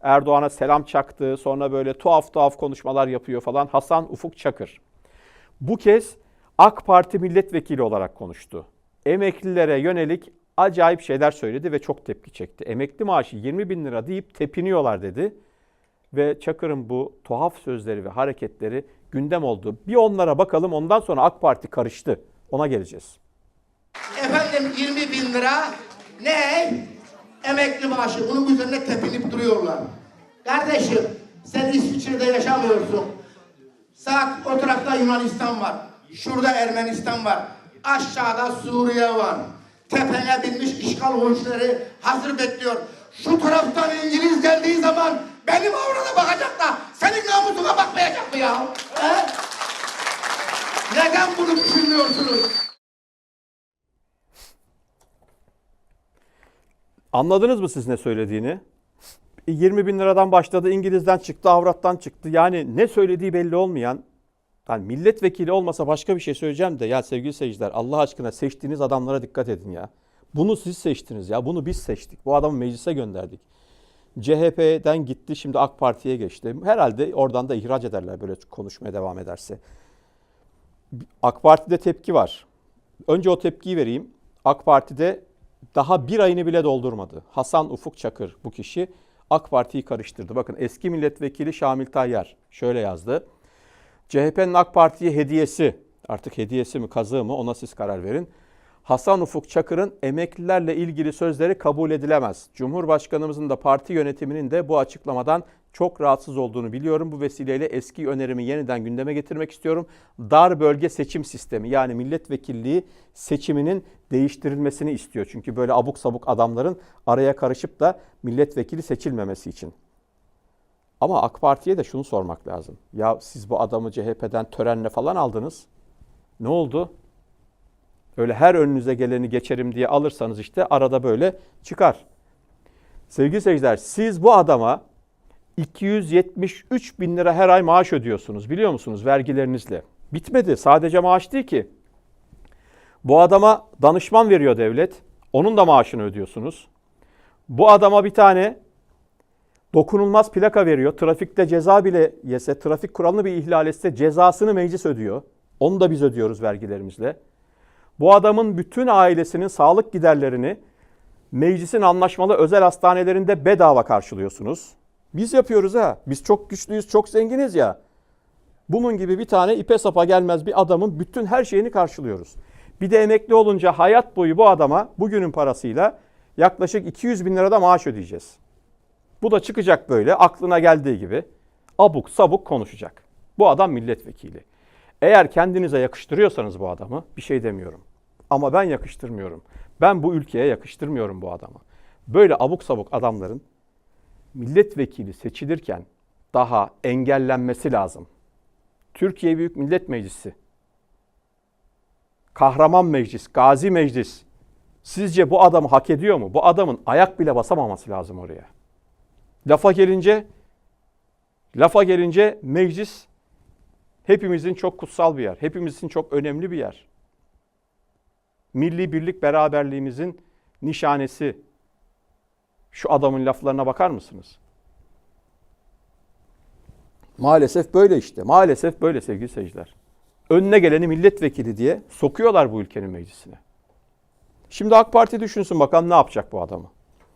Erdoğan'a selam çaktı. Sonra böyle tuhaf tuhaf konuşmalar yapıyor falan. Hasan Ufuk Çakır. Bu kez AK Parti milletvekili olarak konuştu. Emeklilere yönelik acayip şeyler söyledi ve çok tepki çekti. Emekli maaşı 20 bin lira deyip tepiniyorlar dedi. Ve Çakır'ın bu tuhaf sözleri ve hareketleri gündem oldu. Bir onlara bakalım ondan sonra AK Parti karıştı. Ona geleceğiz. Efendim 20 bin lira ne? Emekli maaşı. Bunun üzerine tepinip duruyorlar. Kardeşim sen İsviçre'de yaşamıyorsun. Sağ o tarafta Yunanistan var. Şurada Ermenistan var. Aşağıda Suriye var. Tepene binmiş işgal güçleri hazır bekliyor. Şu taraftan İngiliz geldiği zaman benim avrana bakacak da senin namusuna bakmayacak mı ya? He? Neden bunu düşünmüyorsunuz? Anladınız mı siz ne söylediğini? 20 bin liradan başladı, İngiliz'den çıktı, avrattan çıktı. Yani ne söylediği belli olmayan, yani milletvekili olmasa başka bir şey söyleyeceğim de ya sevgili seyirciler Allah aşkına seçtiğiniz adamlara dikkat edin ya. Bunu siz seçtiniz ya, bunu biz seçtik. Bu adamı meclise gönderdik. CHP'den gitti, şimdi AK Parti'ye geçti. Herhalde oradan da ihraç ederler böyle konuşmaya devam ederse. AK Parti'de tepki var. Önce o tepkiyi vereyim. AK Parti'de daha bir ayını bile doldurmadı. Hasan Ufuk Çakır bu kişi AK Parti'yi karıştırdı. Bakın eski milletvekili Şamil Tayyar şöyle yazdı. CHP'nin AK Parti'ye hediyesi, artık hediyesi mi kazığı mı ona siz karar verin. Hasan Ufuk Çakır'ın emeklilerle ilgili sözleri kabul edilemez. Cumhurbaşkanımızın da parti yönetiminin de bu açıklamadan çok rahatsız olduğunu biliyorum. Bu vesileyle eski önerimi yeniden gündeme getirmek istiyorum. Dar bölge seçim sistemi yani milletvekilliği seçiminin değiştirilmesini istiyor. Çünkü böyle abuk sabuk adamların araya karışıp da milletvekili seçilmemesi için. Ama AK Parti'ye de şunu sormak lazım. Ya siz bu adamı CHP'den törenle falan aldınız. Ne oldu? Öyle her önünüze geleni geçerim diye alırsanız işte arada böyle çıkar. Sevgili seyirciler siz bu adama 273 bin lira her ay maaş ödüyorsunuz biliyor musunuz vergilerinizle. Bitmedi sadece maaş değil ki. Bu adama danışman veriyor devlet. Onun da maaşını ödüyorsunuz. Bu adama bir tane dokunulmaz plaka veriyor. Trafikte ceza bile yese, trafik kuralını bir ihlal etse cezasını meclis ödüyor. Onu da biz ödüyoruz vergilerimizle. Bu adamın bütün ailesinin sağlık giderlerini meclisin anlaşmalı özel hastanelerinde bedava karşılıyorsunuz. Biz yapıyoruz ha. Biz çok güçlüyüz, çok zenginiz ya. Bunun gibi bir tane ipe sapa gelmez bir adamın bütün her şeyini karşılıyoruz. Bir de emekli olunca hayat boyu bu adama bugünün parasıyla yaklaşık 200 bin lirada maaş ödeyeceğiz. Bu da çıkacak böyle aklına geldiği gibi abuk sabuk konuşacak. Bu adam milletvekili. Eğer kendinize yakıştırıyorsanız bu adamı bir şey demiyorum. Ama ben yakıştırmıyorum. Ben bu ülkeye yakıştırmıyorum bu adamı. Böyle abuk sabuk adamların milletvekili seçilirken daha engellenmesi lazım. Türkiye Büyük Millet Meclisi, kahraman meclis, gazi meclis sizce bu adamı hak ediyor mu? Bu adamın ayak bile basamaması lazım oraya. Lafa gelince lafa gelince meclis hepimizin çok kutsal bir yer. Hepimizin çok önemli bir yer. Milli birlik beraberliğimizin nişanesi. Şu adamın laflarına bakar mısınız? Maalesef böyle işte. Maalesef böyle sevgili seyirciler. Önüne geleni milletvekili diye sokuyorlar bu ülkenin meclisine. Şimdi AK Parti düşünsün bakalım ne yapacak bu adamı.